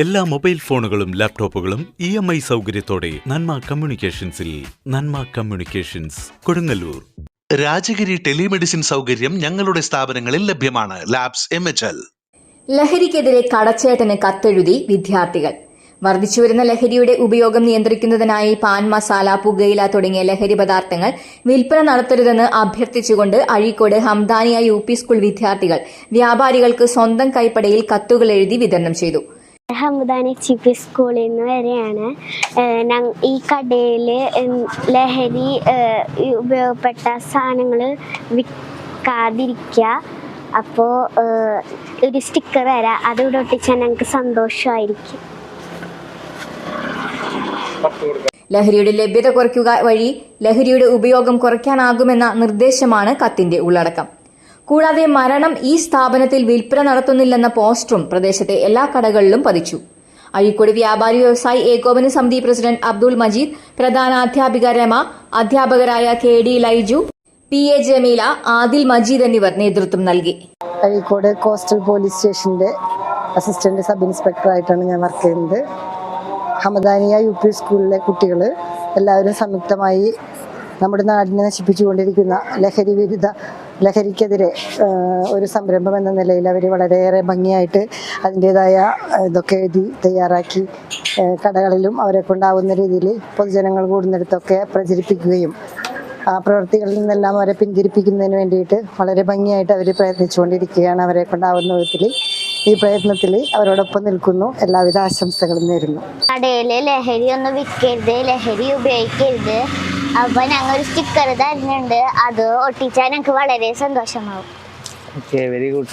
എല്ലാ മൊബൈൽ ഫോണുകളും ലാപ്ടോപ്പുകളും ഇ എം ഐ സൗകര്യത്തോടെ നന്മ കമ്മ്യൂണിക്കേഷൻസിൽ നന്മ കമ്മ്യൂണിക്കേഷൻസ് കൊടുങ്ങല്ലൂർ. രാജഗിരി ടെലിമെഡിസിൻ സൗകര്യം ഞങ്ങളുടെ സ്ഥാപനങ്ങളിൽ ലഭ്യമാണ്. Labs M H L. ലഹരിക്കെതിരെ കടച്ചേട്ടന് കത്തെഴുതി വിദ്യാർത്ഥികൾ. വർദ്ധിച്ചുവരുന്ന ലഹരിയുടെ ഉപയോഗം നിയന്ത്രിക്കുന്നതിനായി പാൻ മസാല പുകയില തുടങ്ങിയ ലഹരി പദാർത്ഥങ്ങൾ വിൽപ്പന നടത്തരുതെന്ന് അഭ്യർത്ഥിച്ചുകൊണ്ട് Azhikode Hamdania U P school വിദ്യാർത്ഥികൾ വ്യാപാരികൾക്ക് സ്വന്തം കൈപ്പടയിൽ കത്തുകൾ എഴുതി വിതരണം ചെയ്തു. ഹമുദാനി എച്ച് പി സ്കൂളിൽ നിന്ന് വരെയാണ്. ഈ കടയിൽ ലഹരി ഉപയോഗപ്പെട്ട സാധനങ്ങൾ വിൽക്കാതിരിക്കുക അപ്പോൾ ഒരു സ്റ്റിക്കർ തരാം. അത് ഇവിടെ ഒട്ടിച്ചാൽ ഞങ്ങൾക്ക് സന്തോഷമായിരിക്കും ലഹരിയുടെ ലഭ്യത കുറയ്ക്കുക വഴി ലഹരിയുടെ ഉപയോഗം കുറയ്ക്കാനാകുമെന്ന നിർദ്ദേശമാണ് കത്തിന്റെ ഉള്ളടക്കം. കൂടാതെ മരണം ഈ സ്ഥാപനത്തിൽ വിൽപ്പന നടത്തുന്നില്ലെന്ന പോസ്റ്ററും പ്രദേശത്തെ എല്ലാ കടകളിലും പതിച്ചു. അഴീക്കോട് വ്യാപാരി വ്യവസായി ഏകോപന സമിതി പ്രസിഡന്റ് അബ്ദുൾ മജീദ് പ്രധാന അധ്യാപിക രമ അധ്യാപകരായ K D Laiju P A Jameela Adil Majeed എന്നിവർ നേതൃത്വം നൽകി. അഴീക്കോട് കോസ്റ്റൽ പോലീസ് സ്റ്റേഷന്റെ അസിസ്റ്റന്റ് സബ് ഇൻസ്പെക്ടർ ആയിട്ടാണ് ഞാൻ വർക്ക് ചെയ്യുന്നത്. ഹമദാനിയ യു പി സ്കൂളിലെ കുട്ടികൾ എല്ലാവരും സംയുക്തമായി നമ്മുടെ നാടിനെ നശിപ്പിച്ചുകൊണ്ടിരിക്കുന്ന ലഹരി വിരുദ്ധ ലഹരിക്കെതിരെ ഒരു സംരംഭം എന്ന നിലയിൽ അവർ വളരെയേറെ ഭംഗിയായിട്ട് അതിന്റേതായ ഇതൊക്കെ എഴുതി തയ്യാറാക്കി കടകളിലും അവരെ കൊണ്ടാവുന്ന രീതിയിൽ പൊതുജനങ്ങൾ കൂടുന്നിടത്തൊക്കെ പ്രചരിപ്പിക്കുകയും ആ പ്രവൃത്തികളിൽ നിന്നെല്ലാം അവരെ പിന്തിരിപ്പിക്കുന്നതിന് വേണ്ടിയിട്ട് വളരെ ഭംഗിയായിട്ട് അവർ പ്രയത്നിച്ചുകൊണ്ടിരിക്കുകയാണ് അവരെ കൊണ്ടാവുന്ന വിധത്തിൽ ഈ പ്രയത്നത്തിൽ അവരോടൊപ്പം നിൽക്കുന്നു. എല്ലാവിധ ആശംസകളും നേരുന്നു. കടയിൽ ലഹരി ഒന്നും വിൽക്കരുത് ലഹരി ഉപയോഗിക്കരുത്. അപ്പോൾ ഞങ്ങൾ ഒരു സ്റ്റിക്കർ തരുന്നുണ്ട് അത് ഒട്ടിച്ചാൽ ഞങ്ങൾക്ക് വളരെ സന്തോഷമാവും വെരി ഗുഡ്.